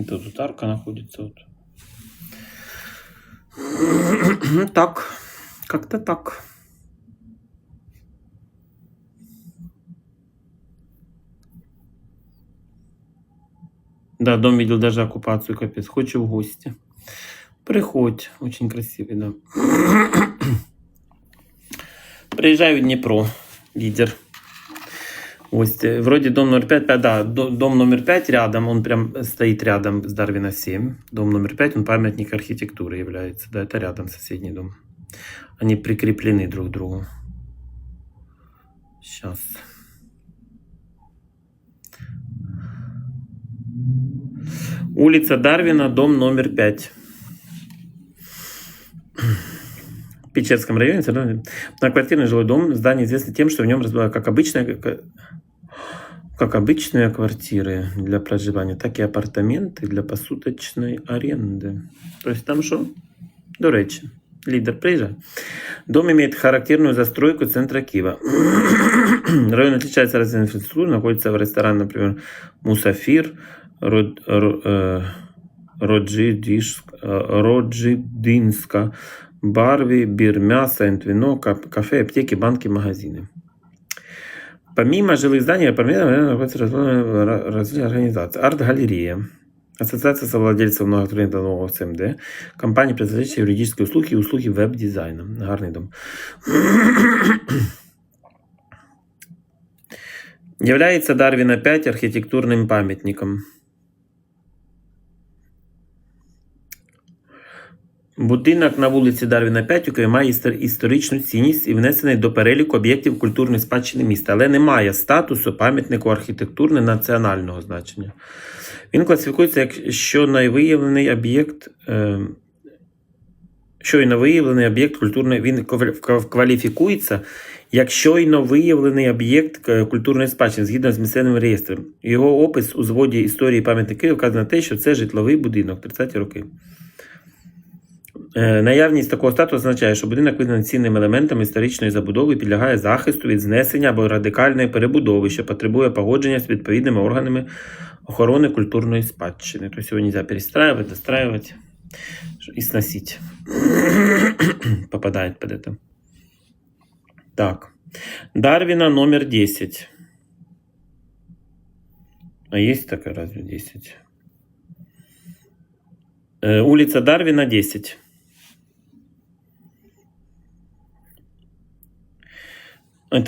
Это тут арка находится. Вот. Ну, Так, как-то так. Да, дом видел даже оккупацию, капец. Хочу в гости. Приходь, очень красивый, да. Приезжаю в Днепро, лидер. Ось, вроде дом номер 5, да, до- дом номер 5 рядом, он прям стоит рядом с Дарвина 7. Дом номер 5, он памятник архитектуры является, да, это рядом соседний дом. Они прикреплены друг к другу. Сейчас. Улица Дарвина, дом номер 5. В Печерском районе. Многоквартирный жилой дом. Здание известно тем, что в нем как обычная, как, как обычные квартиры для проживания, так и апартаменты для посуточной аренды. То есть там что? До речі. Лидер, приезжай. Дом имеет характерную застройку центра Киева. Район отличается развитой инфраструктурой, находится в ресторан, например, Мусафир, Род- Ро- э, э, Роджидинска, Барви, Бир, мясо, вино, кафе, аптеки, банки, магазины. Помимо жилых зданий, апартаментов находится разработана различные организации. Арт-галерея. Ассоциация совладельцев многоквартирных домов СМД. Компания, производящая юридические услуги и услуги веб-дизайна. Гарний дом. Является Дарвина 5 архитектурным памятником. Будинок на вулиці Дарвіна 5, який має історичну цінність і внесений до переліку об'єктів культурної спадщини міста, але не має статусу пам'ятнику архітектурне національного значення. Він класифікується як щонайвиявлений об'єкт. Е, щойно виявлений об'єкт культурної. Він кваліфікується як щойно виявлений об'єкт е, культурної спадщини згідно з місцевим реєстром. Його опис у зводі історії пам'ятники вказує на те, що це житловий будинок 30-ті роки. Е, Наявність такого статусу означає, що будинок визнаний цінним елементом історичної забудови і підлягає захисту від знесення або радикальної перебудови, що потребує погодження з відповідними органами охорони культурної спадщини. Тобто його нельзя перестраювати, достраивать і сносить. Попадает под это. Так. Дарвина номер 10. А есть такая разве 10? Э, улица Дарвина 10.